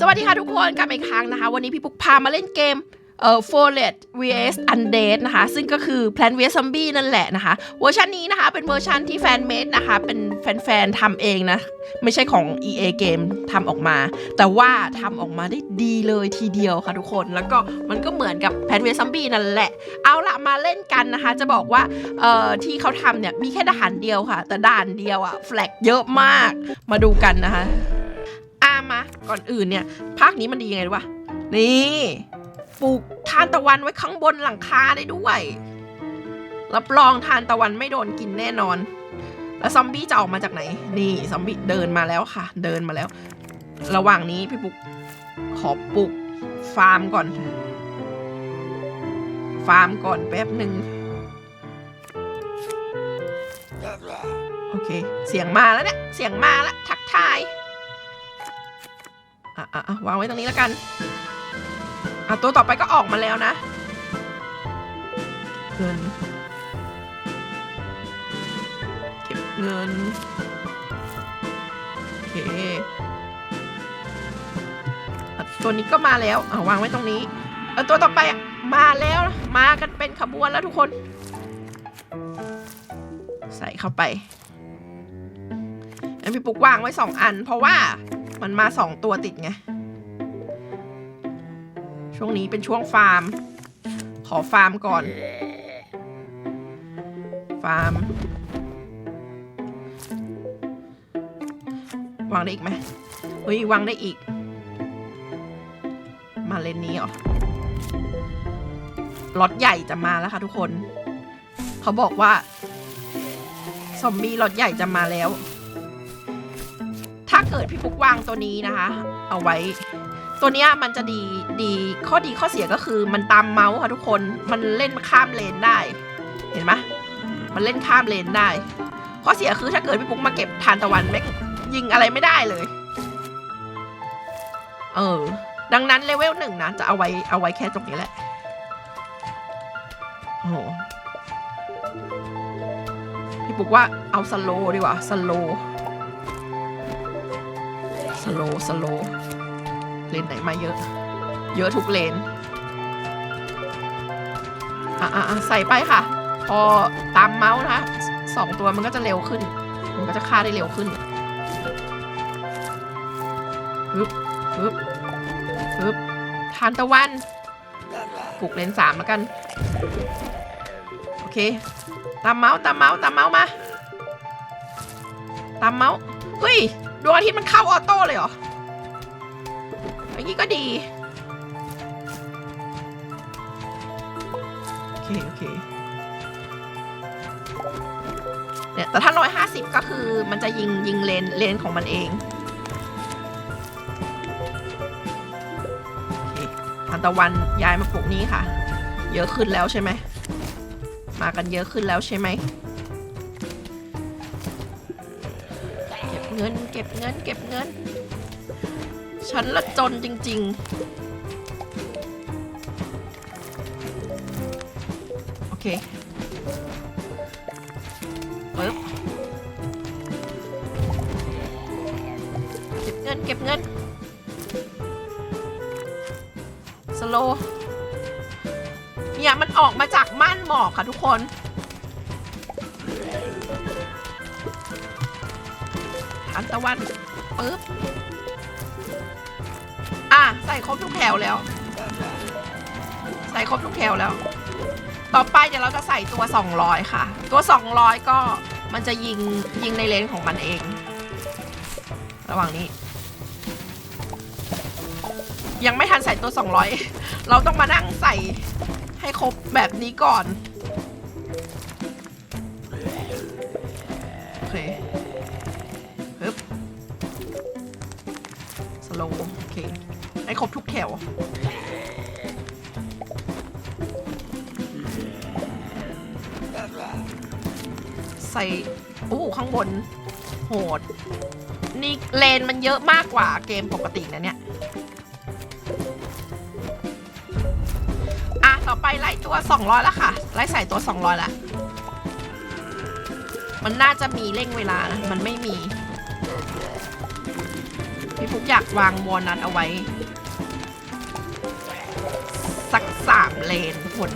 สวัสดีค่ะทุกคนกลับมาอีกครั้งนะคะ วันนี้พี่ปุ๊กพามาเล่นเกมเอ่อ f o r e t vs Undead นะคะ ซึ่งก็คือ Plant vs Zombie นั่นแหละนะคะ เวอร์ชันนี้นะคะ เป็นเวอร์ชันที่แฟนเมดนะคะ เป็นแฟนๆทำเองนะ ไม่ใช่ของ EA เกมทำออกมา แต่ว่าทำออกมาได้ดีเลยทีเดียวค่ะทุกคน แล้วก็มันก็เหมือนกับ Plant vs Zombie นั่นแหละ เอาละมาเล่นกันนะคะ จะบอกว่า เอ่อ ที่เขาทำเนี่ย มีแค่ด่านเดียวค่ะ แต่ด่านเดียวอะแฟลกเยอะมาก มาดูกันนะคะ มาก่อนอื่นเนี่ยภาคนี้มันดียังไงรู้ป่ะนี่ปลูกทานตะวันไว้ข้างบนหลังคาได้ด้วยรับรองทานตะวันไม่โดนกินแน่นอน แล้วซอมบี้จะออกมาจากไหน นี่ซอมบี้เดินมาแล้วค่ะ เดินมาแล้ว ระหว่างนี้พี่ปุ๊กขอปลูกฟาร์มก่อน ฟาร์มก่อนแป๊บหนึ่งโอเค เสียงมาแล้วเนี่ยเสียงมาแล้วทักทาย อะวางไว้ตรงนี้แล้วกันอะตัวต่อไปก็ออกมาแล้วนะเงินเก็บเงินโอเคอะตัวนี้ก็มาแล้วอะวางไว้ตรงนี้เออตัวต่อไปมาแล้วมากันเป็นขบวนแล้วทุกคน ใส่เข้าไปอันพี่ปุ๊กวางไว้สองอัน เพราะว่า มันมาสองตัวติดไง ช่วงนี้เป็นช่วงฟาร์ม ขอฟาร์มก่อน ฟาร์ม วางได้อีกไหมเฮ้ย วางได้อีก มาเลนนี้เหรอล็อตใหญ่จะมาแล้วค่ะทุกคน เขาบอกว่า ซอมบี้ล็อตใหญ่จะมาแล้ว ถ้าเกิดพี่ปุ๊กวางตัวนี้นะคะ เอาไว้ ตัวเนี้ยมันจะดีดีข้อดีข้อเสียก็คือมันตามเมาส์ค่ะทุกคนมันเล่นข้ามเลนได้ เห็นไหมมันเล่นข้ามเลนได้ ข้อเสียคือถ้าเกิดพี่ปุ๊กมาเก็บทานตะวันแม่งยิงอะไรไม่ได้เลย เออ ดังนั้นเลเวลหนึ่งนะจะเอาไว้เอาไว้แค่ตรงนี้แหละโอ้โหพี่ปุ๊กว่าเอาสโลดีกว่าสโล สโลสโลเลนไหนมาเยอะ เยอะทุกเลนอะอะใส่ไปค่ะ พอตามเมาส์นะคะสองตัวมันก็จะเร็วขึ้น มันก็จะฆ่าได้เร็วขึ้นฮึบฮึบฮึบทานตะวันปลุกเลนสามแล้วกัน โอเค ตามเมาส์ตามเมาส์ตามเมาส์มา ตามเมาส์เฮ้ย ดวงอาทิตย์มันเข้าออโต้เลยเหรออย่างนี้ก็ดี โอเค โอเค เนี่ย แต่ถ้าร้อยห้าสิบก็คือมันจะยิงยิงเลนเลนของมันเองโอเคทันตะวันย้ายมาปลูกนี้ค่ะ เยอะขึ้นแล้วใช่ไหม มากันเยอะขึ้นแล้วใช่ไหม เงิน เก็บเงิน เก็บเงิน ฉันละจนจริง ๆ โอเคปึ๊บเก็บเงิน เก็บเงิน สโลเนี่ยมันออกมาจากม่านหมอกค่ะทุกคน ตะวันปึ๊บอะใส่ครบทุกแถวแล้ว ใส่ครบทุกแถวแล้ว ต่อไปเดี๋ยวเราจะใส่ตัว 200 ค่ะ ตัว 200 ก็มันจะยิงยิงในเลนของมันเอง ระหว่างนี้ ยังไม่ทันใส่ตัว 200 เราต้องมานั่งใส่ให้ครบแบบนี้ก่อน แถวใส่โอ้ข้างบน โหด นี่เลนมันเยอะมากกว่าเกมปกตินะเนี่ย อะ ต่อไปไล่ตัว 200 แล้วค่ะ ไล่ใส่ตัว 200 แล้ว มันน่าจะมีเร่งเวลานะ มันไม่มี พี่ฟุกอยากวางวอลนัทเอาไว้ สามเลนทุกคน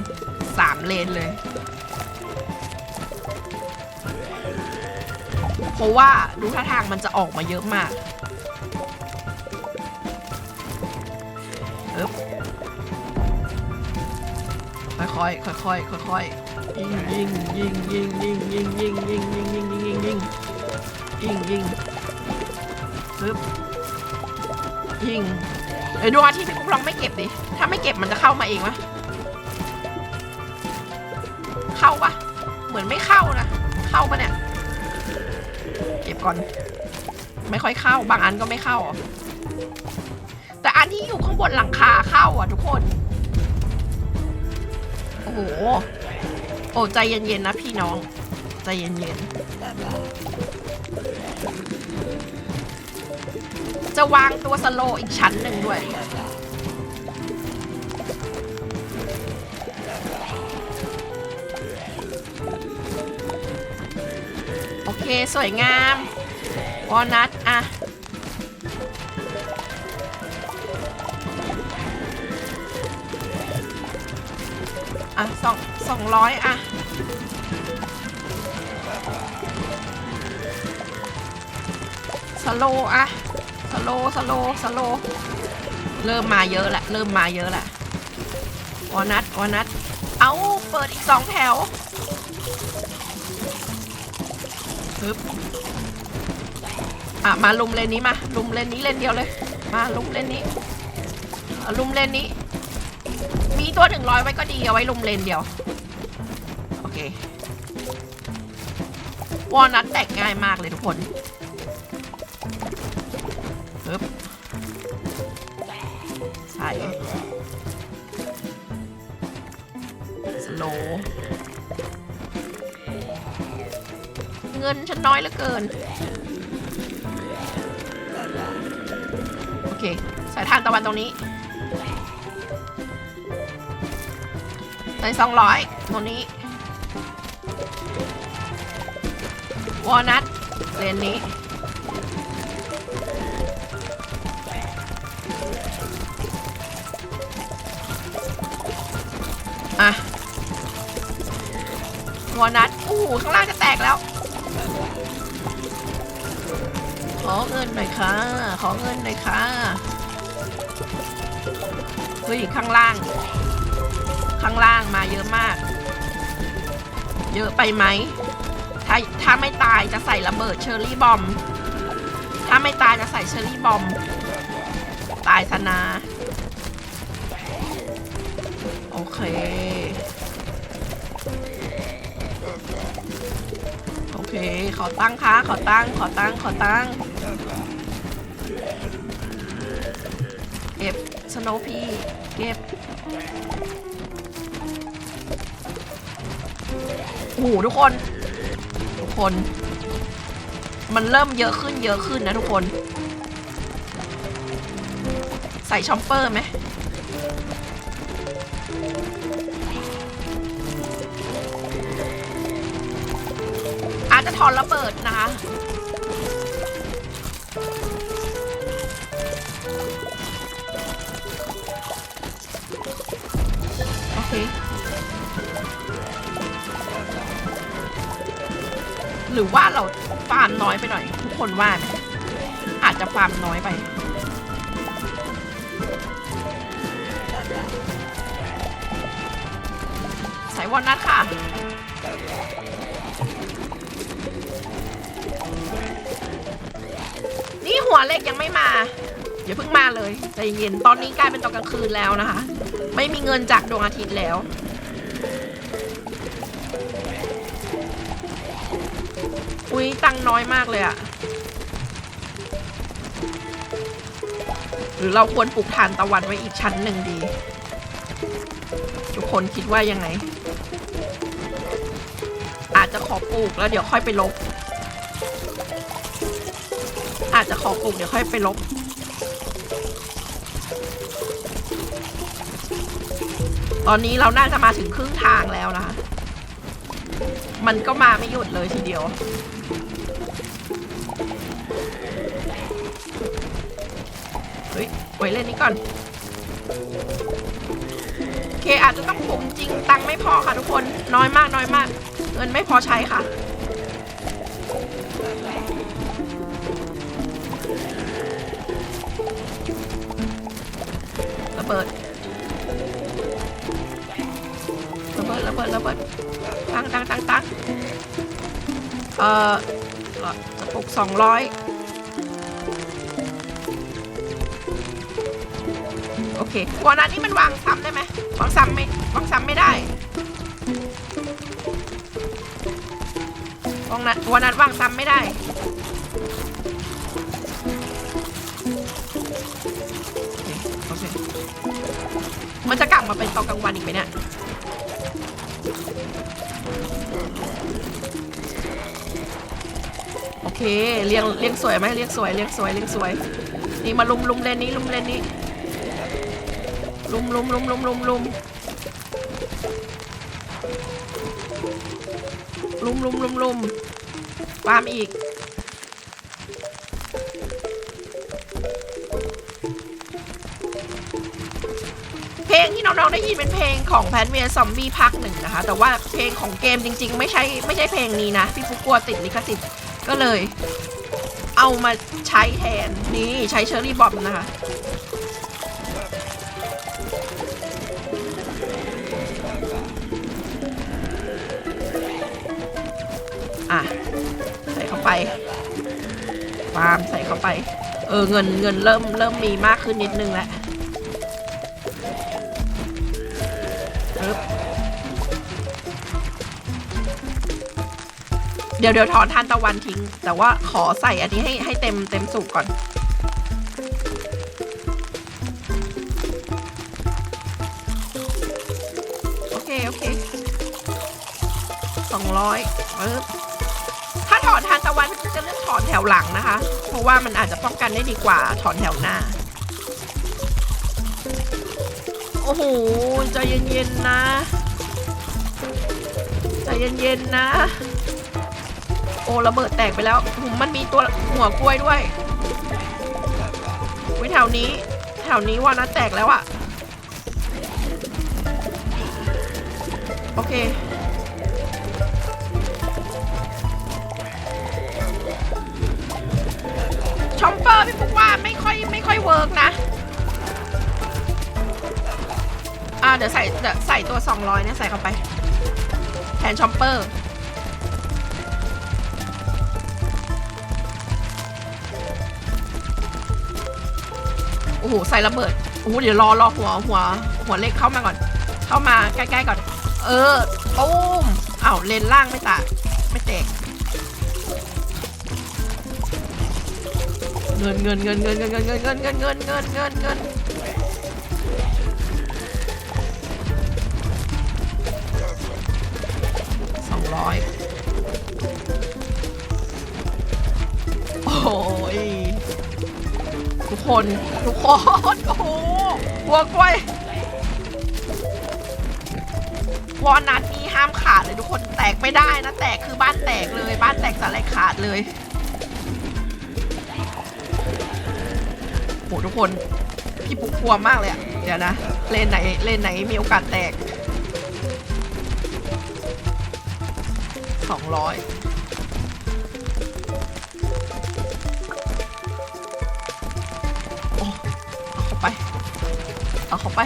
สามเลนเลย เพราะว่าดูท่าทางมันจะออกมาเยอะมากเอ๊บค่อยๆค่อยๆค่อยๆยิงยิงยิงยิงยิงยิงยิงยิงยิงยิงยิงยิงยิงยิงยิงปึ๊บยิง เดี๋ยวดวงอาทิตย์พี่ปุ๊กลองไม่เก็บดิ ถ้าไม่เก็บมันจะเข้ามาเองวะเข้าปะเหมือนไม่เข้านะ เข้าปะเนี่ย เก็บก่อน ไม่ค่อยเข้า บางอันก็ไม่เข้าอแต่อันที่อยู่ข้างบนหลังคาเข้าอะทุกคน โอ้โห โอ้ใจเย็นๆนะพี่น้อง ใจเย็นๆ จะวางตัวสโลอีกชั้นหนึ่งด้วย โอเค สวยงาม วอลนัทอะอะสองสองร้อยอะสโลอะ โลสโลสโลเริ่มมาเยอะแหละ เริ่มมาเยอะแหละวอนัทวอนัทเอาเปิดอีกสองแถวปึ๊บอะ มาลุมเลนนี้มา ลุมเลนนี้เลนเดียวเลย มาลุมเลนนี้ลุมเลนนี้ มีตัวหนึ่งร้อยไว้ก็ดีเอาไว้ลุมเลนเดียว โอเควอนัทแตกง่ายมากเลยทุกคนึบใส่สโลเงินฉันน้อยเหลือเกิน โอเค สายทานตะวันตรงนี้ใส่สองร้อยตรงนี้ วอลนัทเลนนี้ หูข้างล่างจะแตกแล้ว ขอเงินหน่อยค่ะ ขอเงินหน่อยค่ะเฮ้ยข้างล่าง ข้างล่างมาเยอะมาก เยอะไปไหม ถ้าถ้าไม่ตายจะใส่ระเบิดเชอร์รี่บอม ถ้าไม่ตายจะใส่เชอร์รี่บอม ตายสนา โอเค เค ขอตั้งค่ะขอตั้ง ขอตั้ง ขอตั้งเก็บสโนพีเก็บโอ้โหทุกคน ทุกคน มันเริ่มเยอะขึ้นเยอะขึ้นนะทุกคน ใส่ชอมเปอร์ไหม จะถอนระเบิดนะคะโอเคหรือว่าเราฟาร์มน้อยไปหน่อย ทุกคนว่าไหมอาจจะฟาร์มน้อยไปใส่วอลนัทค่ะ หัวเล็กยังไม่มาอย่าเพิ่งมาเลยใจเย็นตอนนี้กลายเป็นตอนกลางคืนแล้วนะคะ ไม่มีเงินจากดวงอาทิตย์แล้วอุ้ยตังน้อยมากเลยอะหรือเราควรปลูกทานตะวันไว้อีกชั้นหนึ่งดี ทุกคนคิดว่ายังไง อาจจะขอปลูกแล้วเดี๋ยวค่อยไปลบ อาจจะขอปลูกเดี๋ยวค่อยไปลบ ตอนนี้เราน่าจะมาถึงครึ่งทางแล้วนะคะ มันก็มาไม่หยุดเลยทีเดียวเฮ้ยไว้เล่นนี้ก่อนโอเคอาจจะต้องปุ่มจริงตังไม่พอค่ะทุกคนน้อยมากน้อยมาก เงินไม่พอใช้ค่ะ เบิดระเบิดระเบิดระเบิดตังตังตังตังเอ่อกระปุกสองร้อยโอเควานัทนี่มันวางซ้ำได้ไหมวางซ้ำไม่วางซ้ำไม่ได้วางนัทวานัทวางซ้ำไม่ได้ มาเป็นตอนกลางวันอีกไหมเนี่ยโอเคเรียงเรียงสวยไหมเรียงสวยเรียงสวยเรียงสวย นี่มาลุมลุมเลนนี้ลุมเลนนี้ลุมลุมลุมลุมลุมลุมลุมลุมลุมลุมวามอีก งที่น้องๆได้ยินเป็นเพลงของแพนเวียซอมบี้ภาคหนึ่งนะคะ แต่ว่าเพลงของเกมจริง ๆ ไม่ใช่ไม่ใช่เพลงนี้นะ พี่ฟุกกลัวติดลิขสิทธิ์ก็เลย เอามาใช้แทนนี่ใช้เชอร์รี่บอมนะคะอะใส่เข้าไปฟาร์มใส่เข้าไป เออเงินเงินเริ่มเริ่มมีมากขึ้นนิดนึงแล้ว เดี๋ยวเดี๋ยวถอนทานตะวันทิ้ง แต่ว่าขอใส่อันนี้ให้ให้เต็มเต็มสูบก่อน โอเค โอเคสองร้อยปึ๊บถ้าถอนทานตะวันจะเลือกถอนแถวหลังนะคะ เพราะว่ามันอาจจะป้องกันได้ดีกว่าถอนแถวหน้า โอ้โหใจเย็นๆนะ ใจเย็นๆนะ อ้ระเบิดแตกไปแล้วมันมีตัวหัวกล้วยด้วยวิแถวนี้แถวนี้ว่านะแตกแล้วอะโอเค ชอมเปอร์พี่ปุ๊กว่าไม่ค่อยไม่ค่อยเวิร์กนะอ่าเดี๋ยวใส่เดี๋ยวใส่ตัว 200เนี่ยใส่เข้าไปแทนชอมเปอร์ อ้โหใส่ระเบิดโอ้โหเดี๋ยวรอรอหัวหัวหัวเล็กเข้ามาก่อน เข้ามาใกล้ๆก่อน เออปุ้มอ้าวเลนล่างไม่ตะไม่แตกเงินเงินเงินเงินเงินเงินเงินเงินเงินเงินเงินเงินเงินสองร้อยโอ้ย คนทุกคนโอ้โหหัวกล้วย วอลนัทนี้ห้ามขาดเลยทุกคนแตกไม่ได้นะ แตกคือบ้านแตกเลยบ้านแตกสลายขาดเลยโหทุกคนพี่ปุ๊กกลัวมากเลยอะเดี๋ยวนะ เลนไหนเลนไหนมีโอกาสแตกสองร้อย เอาเข้าไป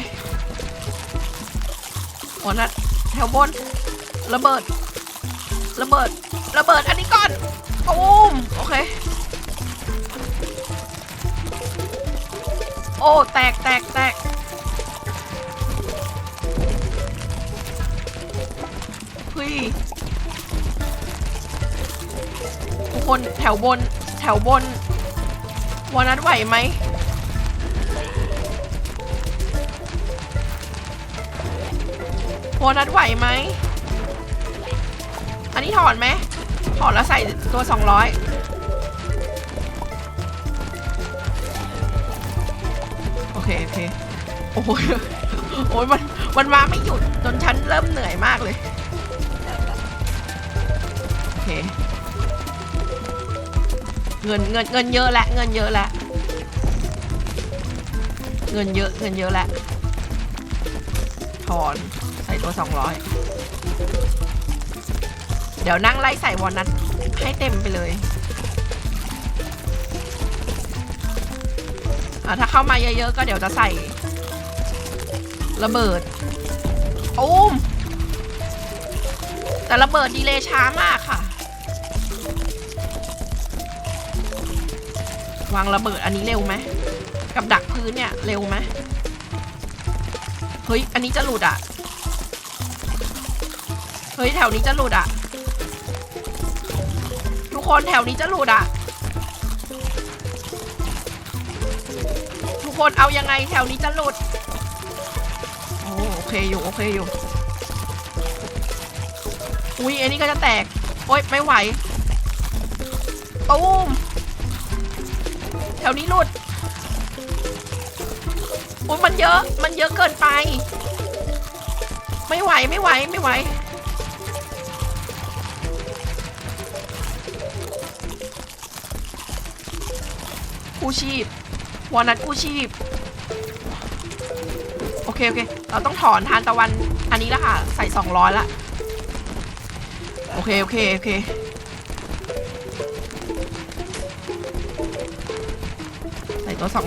โอ้นะแถวบน ระเบิด ระเบิด ระเบิดอันนี้ก่อนตูมโอเค โอ้ แตกแตกแตกเฮ้ยทุกคนแถวบน แถวบนวานัดไหวไหม วนัดไหวไหม อันนี้ถอนไหม ถอนแล้วใส่ตัว 200 โอเค โอเค โอ้ยโอ้ยมันมันมาไม่หยุด จนฉันเริ่มเหนื่อยมากเลย โอเค เงินเงินเงินเยอะแล้วเงินเยอะแล้วเงินเยอะ เงินเยอะแหละถอน ใส่ตัวสองร้อยเดี๋ยวนั่งไล่ใส่วอลนัทให้เต็มไปเลยอะถ้าเข้ามาเยอะๆ ก็เดี๋ยวจะใส่ ระเบิดตูมแต่ระเบิดดีเลย์ช้ามากค่ะ วางระเบิดอันนี้เร็วไหม กับดักพื้นเนี่ย เร็วไหมเฮ้ย อันนี้จะหลุดอะ ฮ้ยแถวนี้จะหลุดอะ ทุกคนแถวนี้จะหลุดอะ ทุกคนเอายังไงแถวนี้จะหลุด โอ้โอเคอยู่โอเคอยู่ อุ้ยอันนี้ก็จะแตก โอ๊ยไม่ไหวตูมแถวนี้หลุดโอ้ยมันเยอะ มันเยอะเกินไป ไม่ไหว ไม่ไหว ไม่ไหว กู้ชีพวอนัทกู้ชีพ โอเค โอเค เราต้องถอนทานตะวันอันนี้ละค่ะ ใส่200ละ โอเค โอเค โอเค ใส่ตัว200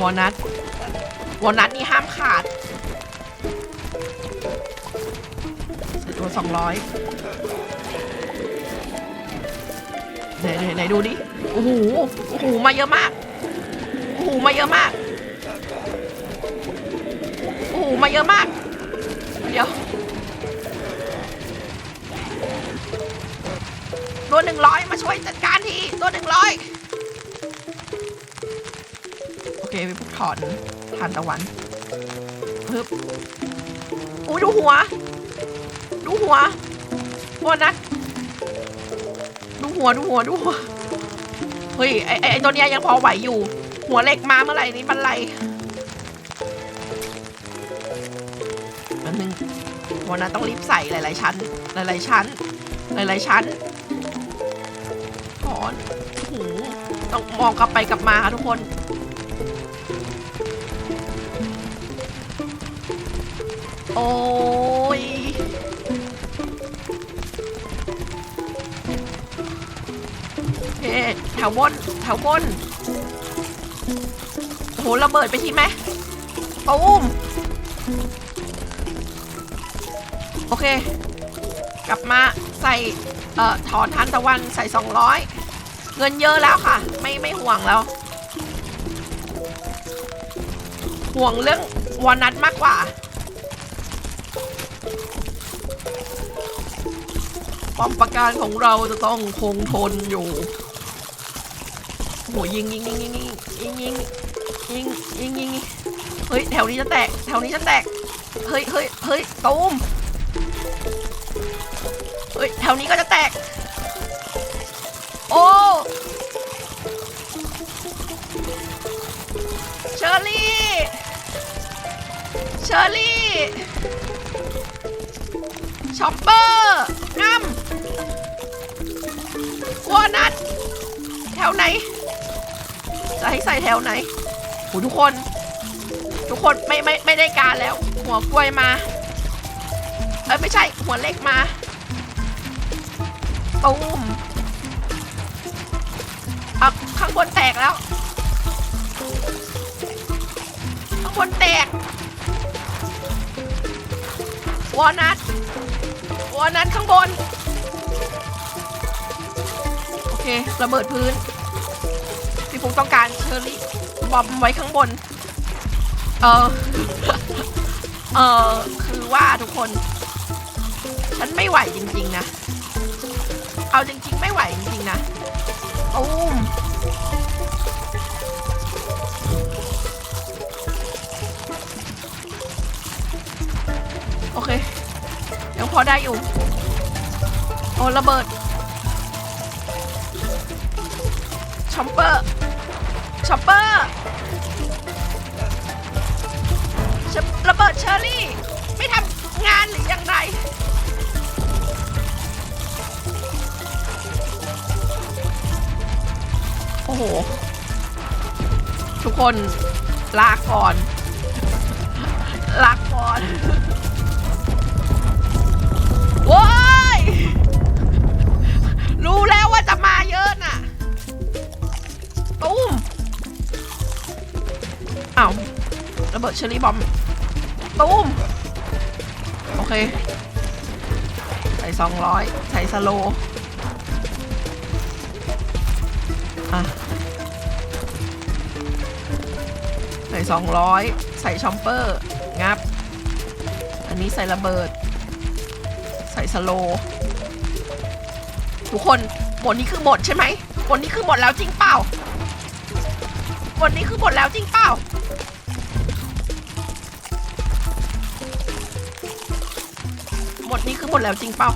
วอลนัทวอลนัทนี่ห้ามขาด ใส่ตัว200 ไหนไหนไหนดูดิ โอ้โห โอ้โห มาเยอะมาก โอ้โห มาเยอะมาก โอ้โห มาเยอะมาก เดี๋ยวตัวหนึ่งร้อยมาช่วยจัดการทีตัวหนึ่งร้อยโอเคไปถอนทานตะวันฮึบอุ้ยดูหัว ดูหัวหัวนะดู หัวดูหัวดูหัวเฮ้ยไอไอตัวเนี้ยยังพอไหวอยู่ หัวเหล็กมาเมื่อไหร่นี่บันไลแป๊บนึงหัวนั้นต้องรีบใส่หลาย ๆ ชั้น หลาย ๆ ชั้น หลาย ๆ ชั้นถอนหูต้องมองกลับไปกลับมาค่ะทุกคนโอ้ย เอ๊ะแถวบนแถวบนโอ้โหระเบิดไปทีไหมตูมโอเค กลับมาใส่เอ่อถอนทานตะวันใส่ 200 เงินเยอะแล้วค่ะ ไม่ไม่ห่วงแล้ว ห่วงเรื่องวอนัทมากกว่าป้อมปราการของเราจะต้องคงทนอยู่ โหยิงยิงยิงยิงยิงยิงยิงยิงยิงยิงเฮ้ยแถวนี้จะแตกแถวนี้จะแตกเฮ้ยเฮ้ยเฮ้ยตูมเฮ้ยแถวนี้ก็จะแตก โอ้เชอรี่เชอรี่ช็อปเปอร์น้ำวนัทแถวไหน จะให้ใส่แถวไหนโหทุกคน ทุกคนไม่ไม่ไม่ได้การแล้ว หัวกล้วยมา เอ้ยไม่ใช่หัวเล็กมาตูมเอาข้างบนแตกแล้ว ข้างบนแตก วอนัทวอนัทข้างบน โอเค ระเบิดพื้น พี่ฟุกต้องการเชอร์รี่บอมไว้ข้างบน เออเออคือว่าทุกคน ฉันไม่ไหวจริง ๆ นะ เอาจริง ๆ ไม่ไหวจริง ๆ นะตูมโอเคยังพอได้อยู่ โอ้ระเบิดช็อปเปอร์ เบิดเชอร์รี่ ไม่ทำงานหรือยังไรโอ้โห ทุกคนลาก่อน ลาก่อนโว้ย รู้แล้วว่าจะมาเยอะน่ะตุ้มอ้าวระเบิดเชอรี่บอม ตุ้มโอเค ใส่สองร้อยใส่สโลอะใส่สองร้อยใส่ชอมเปอร์ งับ อันนี้ใส่ระเบิด ใส่สโลทุกคนหมดนี้คือหมดใช่ไหมหมดนี้คือหมดแล้วจริงเปล่าหมดนี้คือหมดแล้วจริงเปล่า หมดนี้คือหมดแล้วจริงเปล่า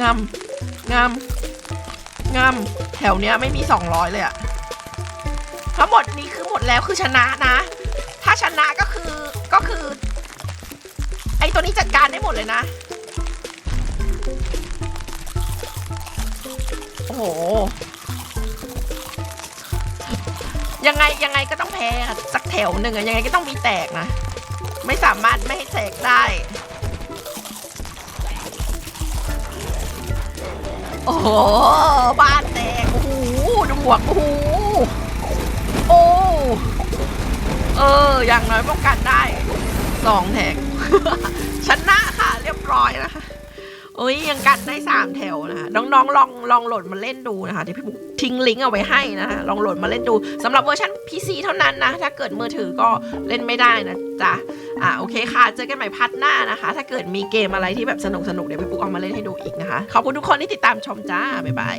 งามงามงามแถวเนี้ยไม่มีสองร้อยเลยอะถ้าหมดนี้คือหมดแล้วคือชนะนะ ถ้าชนะก็คือก็คือ ไอตัวนี้จัดการได้หมดเลยนะ โอ้โห ยังไงยังไงก็ต้องแพ้สักแถวหนึ่งอะยังไงก็ต้องมีแตกนะ ไม่สามารถไม่ให้แตกได้ โอ้โห บ้านแตก โอ้โห ดูหมวก โอ้โห โอ้ เออ อย่างน้อยป้องกันได้สองแท็ก เอ้ยยังกัดได้สามแถวนะคะน้องๆลองลองโหลดมาเล่นดูนะคะเดี๋ยวพี่บุ๊กทิ้งลิงก์เอาไว้ให้นะคะลองโหลดมาเล่นดูสำหรับเวอร์ชัน PC เท่านั้นนะ ถ้าเกิดมือถือก็เล่นไม่ได้นะจ๊ะอ่าโอเคค่ะ เจอกันใหม่พัดหน้านะคะ ถ้าเกิดมีเกมอะไรที่แบบสนุกสนุกเดี๋ยวพี่ปุ๊กเอามาเล่นให้ดูอีกนะคะ ขอบคุณทุกคนที่ติดตามชมจ้า บ๊ายบาย